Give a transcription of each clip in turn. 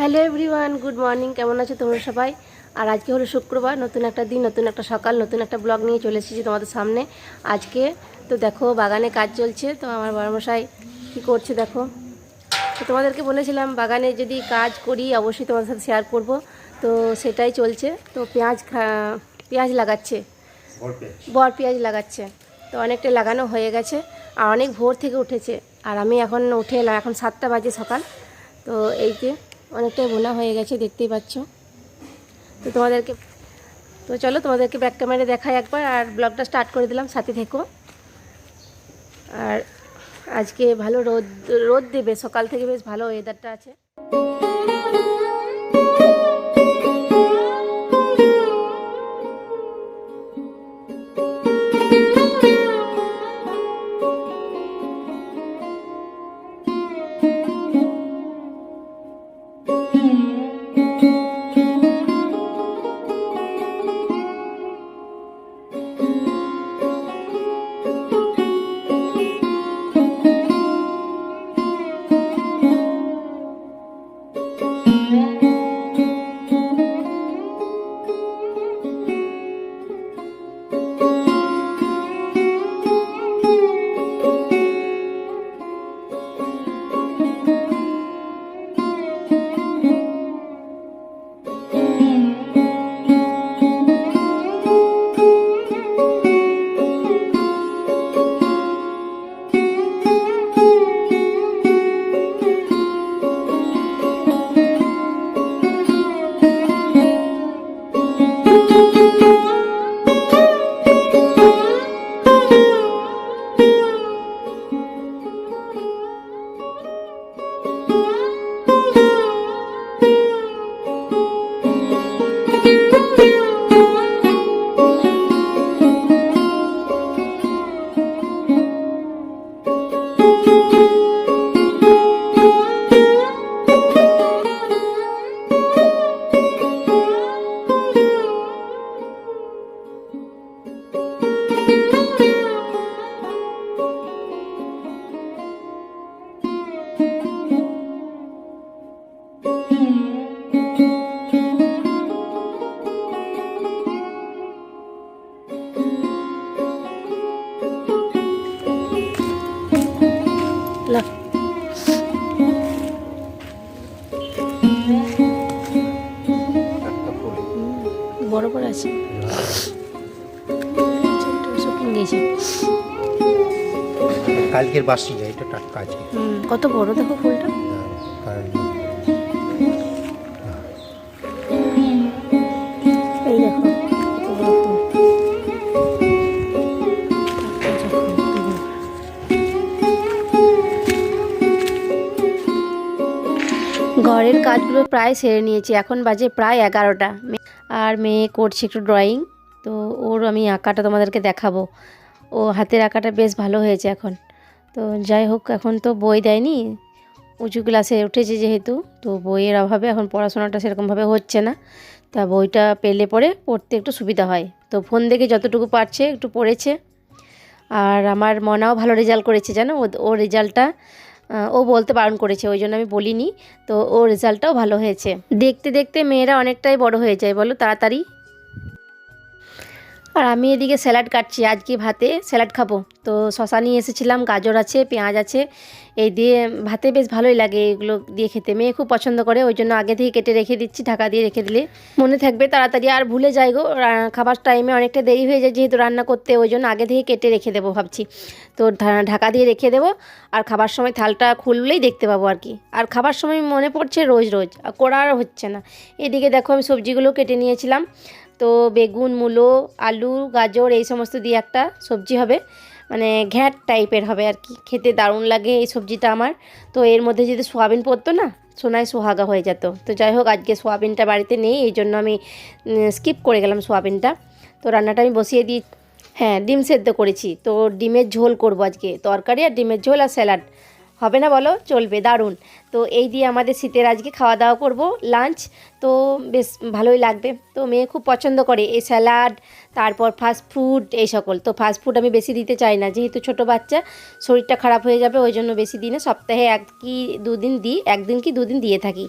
Hello everyone good morning কেমন আছো তোমরা সবাই? আর আজকে হলো শুক্রবার নতুন একটা দিন নতুন একটা সকাল নতুন একটা ব্লগ নিয়ে চলে এসেছি তোমাদের সামনে আজকে। তো দেখো বাগানে কাজ চলছে তো আমার বড়মশাই কী করছে দেখো? তো তোমাদেরকে বলেছিলাম বাগানে যদি কাজ করি অবশ্যই তোমাদের সাথে শেয়ার করব। তো সেটাই চলছে। তো পেঁয়াজ পেঁয়াজ লাগাচ্ছে। বর পেঁয়াজ লাগাচ্ছে। তো অনেকটা লাগানো হয়ে গেছে আর অনেক ভোর থেকে উঠেছে। আর আমি এখন উঠে এলাম এখন সাতটা বাজে সকাল। তো এই যে অনেকটাই বোনা হয়ে গেছে, দেখতেই পাচ্ছ। তো তোমাদেরকে, তো চলো তোমাদেরকে ব্যাক ক্যামেরা দেখাই একবার, আর ব্লগটা স্টার্ট করে দিলাম, সাথে থেকো। আর আজকে ভালো রোদ রোদ দেবে, সকাল থেকে বেশ ভালো ওয়েদারটা আছে। বড় আছে। গেছে। কালকের বাসি যায় এটা টাটকা আছে। কত বড় দেখো ফুলটা? এই দেখো। ঘরের কাজগুলো প্রায় সেরে নিয়েছি এখন বাজে প্রায় এগারোটা। আর মেয়ে করছে একটু ড্রয়িং তো ওর আমি আঁকাটা তোমাদেরকে দেখাবো। ও হাতের আঁকাটা বেশ ভালো হয়েছে এখন। তো যাই হোক, এখন তো বই দেয়নি। উঁচু ক্লাসে উঠেছে যেহেতু, তো বইয়ের অভাবে এখন পড়াশোনাটা সেরকমভাবে হচ্ছে না। তা বইটা পেলে পরে পড়তে একটু সুবিধা হয়। তো ফোন দেখে যতটুকু পারছে একটু পড়েছে। আর আমার মনাও ভালো রেজাল্ট করেছে, জানো? ও রেজাল্টটা ও বলতে বারণ করেছে, ওই জন্য আমি বলিনি। তো ও রেজাল্টটাও ভালো হয়েছে। দেখতে দেখতে মেয়েরা অনেকটাই বড় হয়ে যায়, বলো তাড়াতাড়ি। আর আমি এদিকে স্যালাড কাটছি, আজকে ভাতে স্যালাড খাব। তো শশা নিয়ে এসেছিলাম, গাজর আছে, পেঁয়াজ আছে। এই দিয়ে ভাতে বেশ ভালোই লাগে এগুলো দিয়ে খেতে। মেয়ে খুব পছন্দ করে, ওই জন্য আগে থেকে কেটে রেখে দিচ্ছি, ঢাকা দিয়ে রেখে দিলে মনে থাকবে। তাড়াতাড়ি আর ভুলে যাই গো খাবার টাইমে অনেকটা দেরি হয়ে যায় যেহেতু রান্না করতে, ওই জন্য আগে থেকে কেটে রেখে দেবো ভাবছি। তো ঢাকা দিয়ে রেখে দেবো, আর খাবার সময় থালটা খুললেই দেখতে পাবো আর কি। আর খাবার সময় মনে পড়ছে রোজ রোজ, আর করা আর হচ্ছে না। এদিকে দেখো আমি সবজিগুলো কেটে নিয়েছিলাম। তো বেগুন, মূলো, আলু, গাজর এই সমস্ত দিয়ে একটা সবজি হবে। মানে ঘ্যাট টাইপের হবে আর কি। খেতে দারুণ লাগে এই সবজিটা আমার। তো এর মধ্যে যদি সোয়াবিন পড়তো না, সোনায় সোহাগা হয়ে যেত। তো যাই হোক, আজকে সোয়াবিনটা বাড়িতে নেই, এই জন্য আমি স্কিপ করে গেলাম সোয়াবিনটা। তো রান্নাটা আমি বসিয়ে দিই। হ্যাঁ ডিম সেদ্ধ করেছি। তো ডিমের ঝোল করব আজকে। তরকারি আর ডিমের ঝোল আর স্যালাড। হবে না বলো, চলবে, দারুণ। তো এই দিয়ে আমাদের শীতের আজকে খাওয়া দাওয়া করব লাঞ্চ তো বেশ ভালোই লাগবে। তো মেয়ে খুব পছন্দ করে এই স্যালাড তারপর ফাস্ট ফুড এই সকল। তো ফাস্ট ফুড আমি বেশি দিতে চাই না, যেহেতু ছোট বাচ্চা, শরীরটা খারাপ হয়ে যাবে, ওই জন্য বেশি দিনে সপ্তাহে এক কি দুদিন দিই, একদিন কি দুদিন দিয়ে থাকি।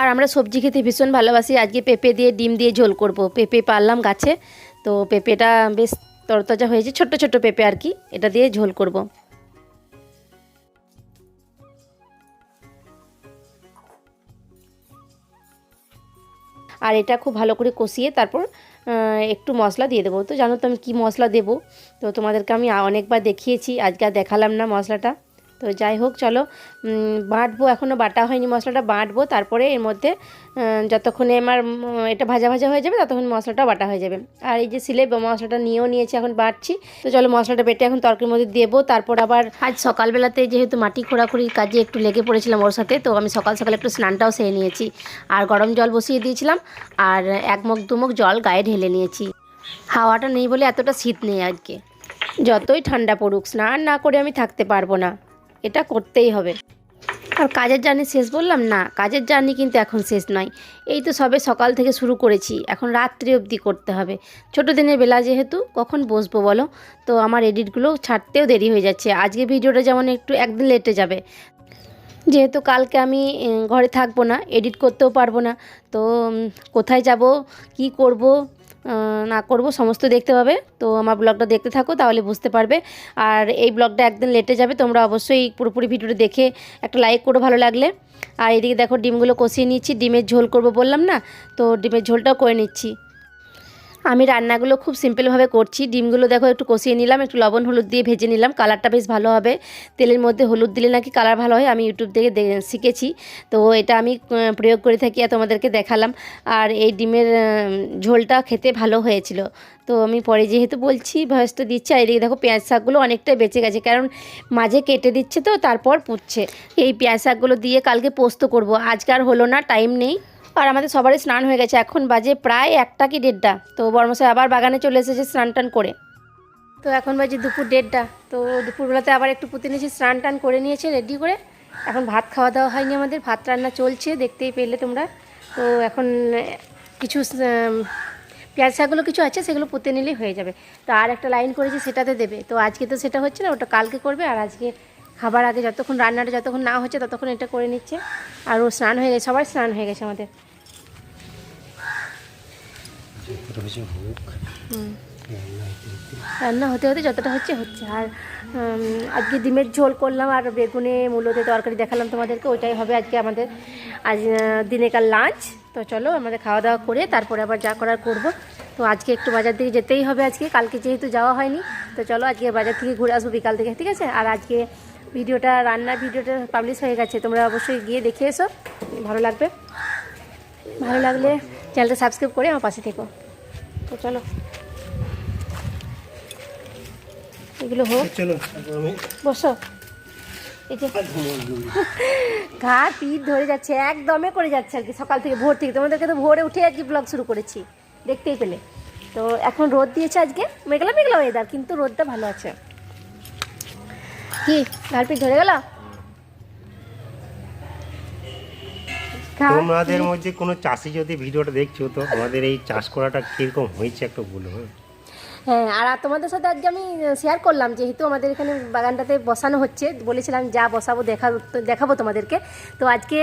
আর আমরা সবজি খেতে ভীষণ ভালোবাসি, আজকে পেঁপে দিয়ে, ডিম দিয়ে ঝোল করব। পেঁপে পারলাম গাছে, তো পেঁপেটা বেশ তরতাজা হয়েছে, ছোট্ট ছোট্ট পেঁপে আর কি, এটা দিয়ে ঝোল করব। আর এটা খুব ভালো করে কষিয়ে তারপর একটু মশলা দিয়ে দেবো। তো জানো তো আমি কী মশলা দেবো? তো তোমাদেরকে আমি অনেকবার দেখিয়েছি, আজকে আর দেখালাম না মশলাটা। তো যাই হোক, চলো বাঁটবো এখনও বাটা হয়নি মশলাটা, বাটবো, তারপরে এর মধ্যে যতক্ষণে আমার এটা ভাজা ভাজা হয়ে যাবে, ততক্ষণ মশলাটা বাটা হয়ে যাবে। আর এই যে সিলে মশলাটা নিয়েও নিয়েছি, এখন বাটছি। তো চলো, মশলাটা বেটে এখন তরকারির মধ্যে দেবো, তারপর আবার আজ সকালবেলাতে যেহেতু মাটি খোঁড়াখুড়ির কাজে একটু লেগে পড়েছিলাম ওর সাথে, তো আমি সকাল সকাল একটু স্নানটাও সেরে নিয়েছি। আর গরম জল বসিয়ে দিয়েছিলাম, আর এক মগ দুমগ জল গায়ে ঢেলে নিয়েছি। হাওয়াটা নেই বলে এতটা শীত নেই আজকে। যতই ঠান্ডা পড়ুক, স্নান না করে আমি থাকতে পারব না। এটা করতেই হবে। আর কাজের জার্নি শেষ বললাম? না, কাজের জার্নি কিন্তু এখন শেষ নয়। এই তো সবে সকাল থেকে শুরু করেছি। এখন রাত্রি অবধি করতে হবে। ছোটো দিনের বেলা যেহেতু, কখন বসবো বলো? তো আমার এডিটগুলো ছাড়তেও দেরি হয়ে যাচ্ছে। আজকে ভিডিওটা যেমন একটু একদিন লেটে যাবে। যেহেতু কালকে আমি ঘরে থাকব না, এডিট করতেও পারব না। তো কোথায় যাব, কি করব না করব, সমস্ত দেখতে পাবে। তো আমার ব্লগটা দেখতে থাকো, তাহলে বুঝতে পারবে। আর এই ব্লগটা একদিন লেটে যাবে, তোমরা অবশ্যই পুরোপুরি ভিডিওটা দেখে একটা লাইক করো ভালো লাগলে। আর এদিকে দেখো, ডিমগুলো কষিয়ে নিচ্ছি, ডিমের ঝোল করব বললাম না, তো ডিমের ঝোলটাও করে নিচ্ছি। আমি রান্নাগুলো খুব সিম্পলভাবে করছি। ডিমগুলো দেখো একটু কষিয়ে নিলাম, একটু লবণ, হলুদ দিয়ে ভেজে নিলাম। কালারটা বেশ ভালো হবে। তেলের মধ্যে হলুদ দিলে নাকি কালার ভালো হয়, আমি ইউটিউব থেকে শিখেছি। তো এটা আমি প্রয়োগ করে থাকি আর তোমাদেরকে দেখালাম। আর এই ডিমের ঝোলটা খেতে ভালো হয়েছিল। তো আমি পরে যেহেতু বলছি ভয়েসটা দিচ্ছি, আর এদিকে দেখো পেঁয়াজ শাকগুলো অনেকটাই বেঁচে গেছে, কারণ মাঝে কেটে দিচ্ছে তো, তারপর পুচ্ছে এই পেঁয়াজ শাকগুলো দিয়ে কালকে পোস্ত করব। আজকে আর হলো না, টাইম নেই। আর আমাদের সবারই স্নান হয়ে গেছে। এখন বাজে প্রায় একটা কি দেড়টা। তো বর্মশাই আবার বাগানে চলে এসেছে স্নান টান করে। তো এখন বাজে দুপুর দেড়টা। তো দুপুরবেলাতে আবার একটু পুঁতে নিয়েছি স্নান টান করে নিয়েছে রেডি করে। এখন ভাত খাওয়া দাওয়া হয়নি আমাদের, ভাত রান্না চলছে, দেখতেই পেলে তোমরা। তো এখন কিছু পেঁয়াজ শাকগুলো কিছু আছে, সেগুলো পুঁতে নিলেই হয়ে যাবে। তো আর একটা লাইন করেছি, সেটাতে দেবে। তো আজকে তো সেটা হচ্ছে না, ওটা কালকে করবে, আর আজকে খাবার আগে যতক্ষণ রান্নাটা যতক্ষণ না হচ্ছে, ততক্ষণ এটা করে নিচ্ছে। আর ও স্নান হয়ে গেছে সবার স্নান হয়ে গেছে আমাদের। এটা হচ্ছে হোক। রান্না হতে হতে। যতটা হচ্ছে হচ্ছে। আর আজকে ডিমের ঝোল করলাম আর বেগুনে মূলতে তরকারি দেখালাম তোমাদেরকে ওইটাই হবে আজকে আমাদের। আজ দিনেকার লাঞ্চ তো চলো আমাদের খাওয়া দাওয়া করে তারপরে আবার যা করার করব। তো আজকে একটু বাজার দিকে যেতেই হবে আজকে কালকে যেহেতু যাওয়া হয়নি। তো চলো আজকে বাজার থেকে ঘুরে আসব বিকাল থেকে ঠিক আছে? আর আজকে ভিডিওটা রান্নার ভিডিওটা পাবলিশ হয়ে গেছে তোমরা অবশ্যই গিয়ে দেখে এসো। ভালো লাগবে? ভালো লাগলে চ্যানেলটা সাবস্ক্রাইব করে আমার পাশে থেকো। তো চলো। এগুলো হোক। চলো বসো। ঘা পিঠ ধরে যাচ্ছে একদমে করে যাচ্ছে আর কি সকাল থেকে ভোর থেকে। তোমাদেরকে তো ভোরে উঠে আজকে ব্লগ শুরু করেছি দেখতেই পেলে। তো এখন রোদ দিয়েছে আজকে মেঘলা মেঘলা ওয়েদার কিন্তু রোদটা ভালো আছে। কি ঘাড় পিঠ ধরে গেল? তোমাদের মধ্যে কোনো চাষি যদি ভিডিওটা দেখছ তো আমাদের এই চাষ করাটা কীরকম হয়েছে? একটা বলো হ্যাঁ। হ্যাঁ আর তোমাদের সাথে আজকে আমি শেয়ার করলাম যেহেতু আমাদের এখানে বাগানটাতে বসানো হচ্ছে বলেছিলাম যা বসাবো দেখা দেখাবো তোমাদেরকে। তো আজকে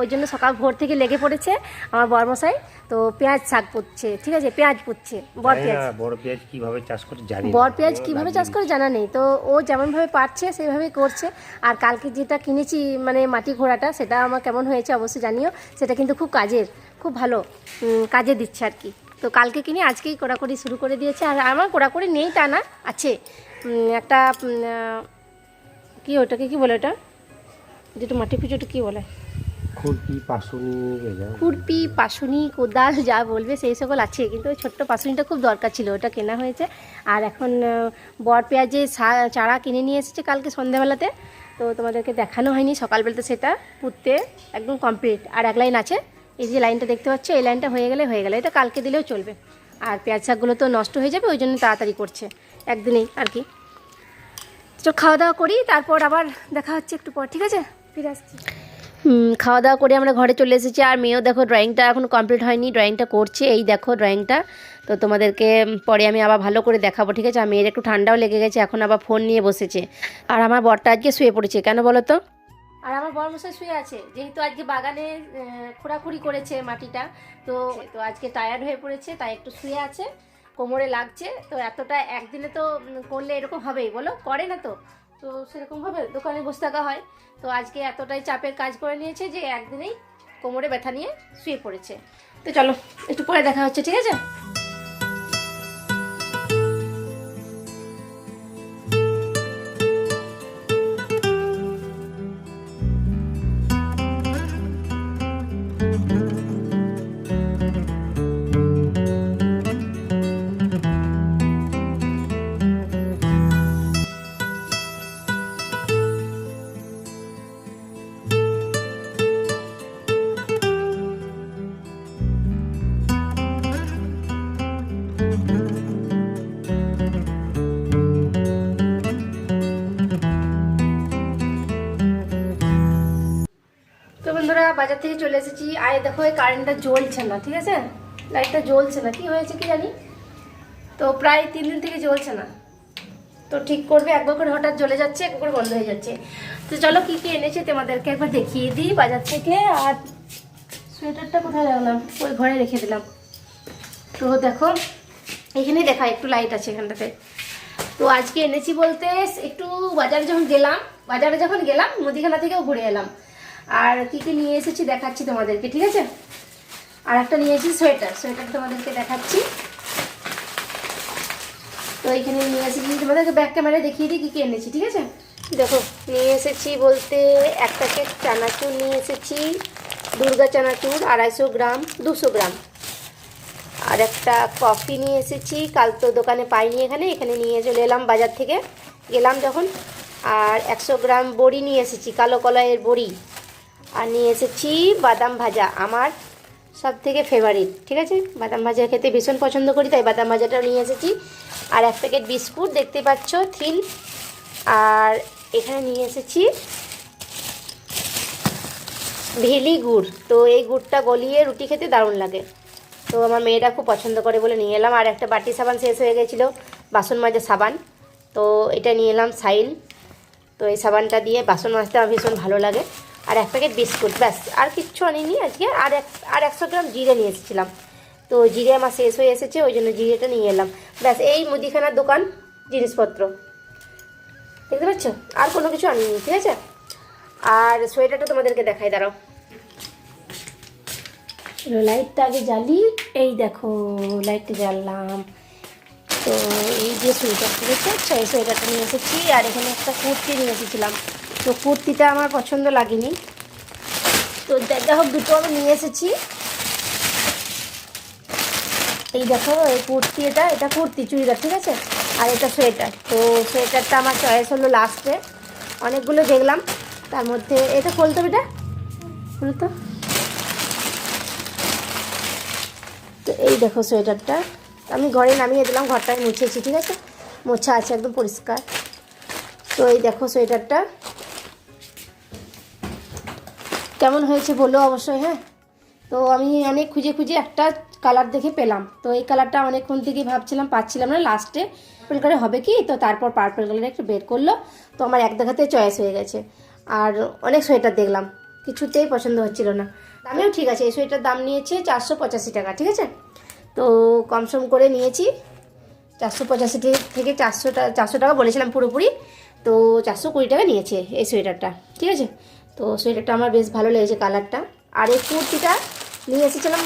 ওই জন্য সকাল ভোর থেকে লেগে পড়েছে আমার বর্মশাই। তো পেঁয়াজ শাক পুচ্ছে ঠিক আছে? পেঁয়াজ পুচ্ছে বর পেঁয়াজ। বড় পেঁয়াজ কীভাবে চাষ করে জানি। বর পেঁয়াজ কীভাবে চাষ করে জানা নেই। তো ও যেমনভাবে পারছে সেইভাবেই করছে। আর কালকে যেটা কিনেছি মানে মাটি ঘোড়াটা সেটা আমার কেমন হয়েছে অবশ্যই জানিও। সেটা কিন্তু খুব কাজের খুব ভালো কাজে দিচ্ছে আর কি। তো কালকে কিনে আজকেই কোড়াকুড়ি শুরু করে দিয়েছে। আর আমার কোড়াকুড়ি নেই তা না আছে। একটা কি ওটাকে কি বলে ওটা? যেটা মাটি পুজোটা কী বলে? খুরপি পাশুনি খুরপি পাশুনি কোদাল যা বলবে সেই সকল আছে। কিন্তু ওই ছোট্ট পাশুনিটা খুব দরকার ছিল ওটা কেনা হয়েছে। আর এখন বর পেঁয়াজের সা- চারা কিনে নিয়ে এসেছে কালকে সন্ধ্যাবেলাতে। তো তোমাদেরকে দেখানো হয়নি সকালবেলাতে সেটা পুঁততে একদম কমপ্লিট আর এক লাইন আছে। এই যে লাইনটা দেখতে পাচ্ছ, এই লাইনটা হয়ে গেলে হয়ে গেলে। এটা কালকে দিলেও চলবে। আর পেঁয়াজ শাকগুলো তো নষ্ট হয়ে যাবে, ওই জন্য তাড়াতাড়ি করছে। একদিনেই আর কি। চল খাওয়া দাওয়া করি, তারপর আবার দেখা হচ্ছে একটু পর, ঠিক আছে? ফিরে আসছি। খাওয়া দাওয়া করে আমরা ঘরে চলে এসেছি। আর মেয়েও দেখো ড্রয়িংটা এখন কমপ্লিট হয়নি ড্রয়িংটা করছে। এই দেখো ড্রয়িংটা তো তোমাদেরকে পরে আমি আবার ভালো করে দেখাবো, ঠিক আছে? আর মেয়ের একটু ঠান্ডাও লেগে গেছে, এখন আবার ফোন নিয়ে বসেছে। আর আমার বরটা আজকে শুয়ে পড়েছে, কেন বলো তো? আর আমার বড় মশাই শুয়ে আছে যেহেতু আজকে বাগানে খোঁড়াখুড়ি করেছে মাটিটা তো তো আজকে টায়ার্ড হয়ে পড়েছে তাই একটু শুয়ে আছে কোমরে লাগছে তো এতটা একদিনে তো করলে এরকম হবেই বলো? করে না তো? তো সেরকমভাবে দোকানে বসে থাকা হয়। তো আজকে এতটাই চাপের কাজ করে নিয়েছে যে একদিনেই কোমরে ব্যথা নিয়ে শুয়ে পড়েছে। তো চলো একটু পরে দেখা হচ্ছে ঠিক আছে? বাজার থেকে চলে এসেছি। আয় দেখো, এই কারেন্টটা জ্বলছে না, ঠিক আছে? লাইটটা জ্বলছে না। কি হয়েছে কি জানি? তো প্রায় তিন দিন থেকে জ্বলছে না। তো ঠিক করবে একবার করে হঠাৎ জ্বলে যাচ্ছে একবার করে বন্ধ হয়ে যাচ্ছে। তো চলো কি কি এনেছে তোমাদেরকে একবার দেখিয়ে দিই বাজার থেকে। আর সোয়েটারটা কোথায় রাখলাম? ওই ঘরে রেখে দিলাম। তো দেখো, এখানেই দেখা, একটু লাইট আছে এখানটাতে। তো আজকে এনেছি বলতে, একটু বাজারে যখন গেলাম, বাজারে যখন গেলাম, মুদিখানা থেকেও ঘুরে এলাম। আর কি কি নিয়ে এসেছি দেখাচ্ছি তোমাদেরকে, ঠিক আছে? আর একটা নিয়েছি সোয়েটার সোয়েটার তোমাদেরকে দেখাচ্ছি। তো এখানে নিয়ে এসেছি তোমাদেরকে ব্যাক ক্যামেরায় দেখিয়ে দিই কী কী এনেছি, ঠিক আছে? দেখো, নিয়ে এসেছি বলতে এক প্যাকেট চানাচুর নিয়ে এসেছি, দুর্গা চানাচুর আড়াইশো গ্রাম, দুশো গ্রাম। আর একটা কফি নিয়ে এসেছি, কাল তো দোকানে পাইনি এখানে এখানে নিয়ে চলে এলাম বাজার থেকে। গেলাম যখন, আর একশো গ্রাম বড়ি নিয়ে এসেছি, কালো কলাইয়ের বড়ি। আর নিয়ে এসেছি বাদাম ভাজা, আমার সব থেকে ফেভারিট ঠিক আছে? বাদাম ভাজা খেতে ভীষণ পছন্দ করি, তাই বাদাম ভাজাটাও নিয়ে এসেছি। আর এক প্যাকেট বিস্কুট, দেখতে পাচ্ছ থ্রিল আর এখানে নিয়ে এসেছি ভেলি গুড়। তো এই গুড়টা গলিয়ে রুটি খেতে দারুণ লাগে। তো আমার মেয়েটা খুব পছন্দ করে বলে নিয়ে এলাম। আর একটা বাটি সাবান শেষ হয়ে গেছিল, বাসন মাজা সাবান। তো এটা নিয়ে এলাম সাইল। তো এই সাবানটা দিয়ে বাসন মাজতে আমার ভীষণ ভালো লাগে। আর এক প্যাকেট বিস্কুট, ব্যাস। আর কিচ্ছু আনিনি আজকে। আর এক, আর একশো গ্রাম জিরে নিয়ে এসেছিলাম। তো জিরে আমার শেষ হয়ে এসেছে, ওই জন্য জিরেটা নিয়ে এলাম। ব্যাস, এই মুদিখানার দোকান, জিনিসপত্র। দেখতে পাচ্ছ? আর কোনো কিছু আনিনি, ঠিক আছে? আর সোয়েটারটা তোমাদেরকে দেখাই, দাঁড়াও। লাইটটা আগে জ্বালি। এই দেখো, লাইটটা জ্বাললাম। তো এই যে সোয়েটার দেখতে পাচ্ছ এই সোয়েটারটা নিয়ে এসেছি। আর এখানে একটা কুর্তি নিয়ে এসেছিলাম। তো কুর্তিটা আমার পছন্দ লাগেনি। তো দেখো, দুটো আমি নিয়ে এসেছি। এই দেখো, এই কুর্তি এটা এটা কুর্তি, চুড়িদার, ঠিক আছে? আর এটা সোয়েটার। তো সোয়েটারটা আমার চয়েস হলো লাস্টে। অনেকগুলো দেখলাম। তার মধ্যে, এটা খুলতো বেটা? খুলতো তো। এই দেখো সোয়েটারটা। আমি ঘরে নামিয়ে দিলাম ঘরটা মুছেছি, ঠিক আছে? মোছা আছে একদম পরিষ্কার। তো এই দেখো সোয়েটারটা। কেমন হয়েছে বলো অবশ্যই হ্যাঁ? তো আমি অনেক খুঁজে খুঁজে একটা কালার দেখে পেলাম। তো এই কালারটা অনেকক্ষণ থেকে ভাবছিলাম, পাচ্ছিলাম না লাস্টে পার্পল কালার হবে কি? তো তারপর পার্পল কালার একটু বের করল, তো আমার এক দেখাতে চয়েস হয়ে গেছে। আর অনেক সোয়েটার দেখলাম, কিছুতেই পছন্দ হচ্ছিল না। দামেও ঠিক আছে, এই সোয়েটার দাম নিয়েছে চারশো পঁচাশি টাকা, ঠিক আছে? তো কম সম করে নিয়েছি, চারশো পঁচাশি থেকে চারশো চারশো টাকা বলেছিলাম পুরোপুরি, তো চারশো কুড়ি টাকা নিয়েছে এই সোয়েটারটা ঠিক আছে? তো সোয়েটারটা আমার বেশ ভালো লেগেছে কালারটা। আর এই কুর্তিটা নিয়ে এসেছিলাম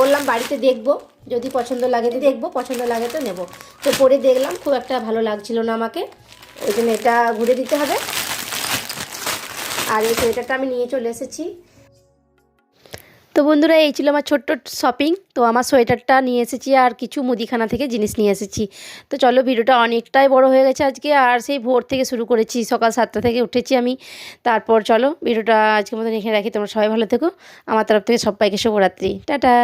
বললাম বাড়িতে দেখব, যদি পছন্দ লাগে তো দেখব, পছন্দ লাগে তো নেব। তো পরে দেখলাম, খুব একটা ভালো লাগছিল না আমাকে, ওই জন্য এটা ঘুরে দিতে হবে। আর এই সোয়েটারটা আমি নিয়ে চলে এসেছি তো বন্ধুরা, এই ছিল আমার ছোট্ট শপিং তো আমার সোয়েটারটা নিয়ে এসেছি আর কিছু মুদিখানা থেকে জিনিস নিয়ে এসেছি। তো চলো, ভিডিওটা অনেকটাই বড় হয়ে গেছে আজকে। আর সেই ভোর থেকে শুরু করেছি, সকাল সাতটা থেকে উঠেছি আমি। তারপর চলো, ভিডিওটা আজকের মতন রেখে রাখি। তোমরা সবাই ভালো থেকো। আমার তরফ থেকে সবাইকে শুভরাত্রি। টাটা!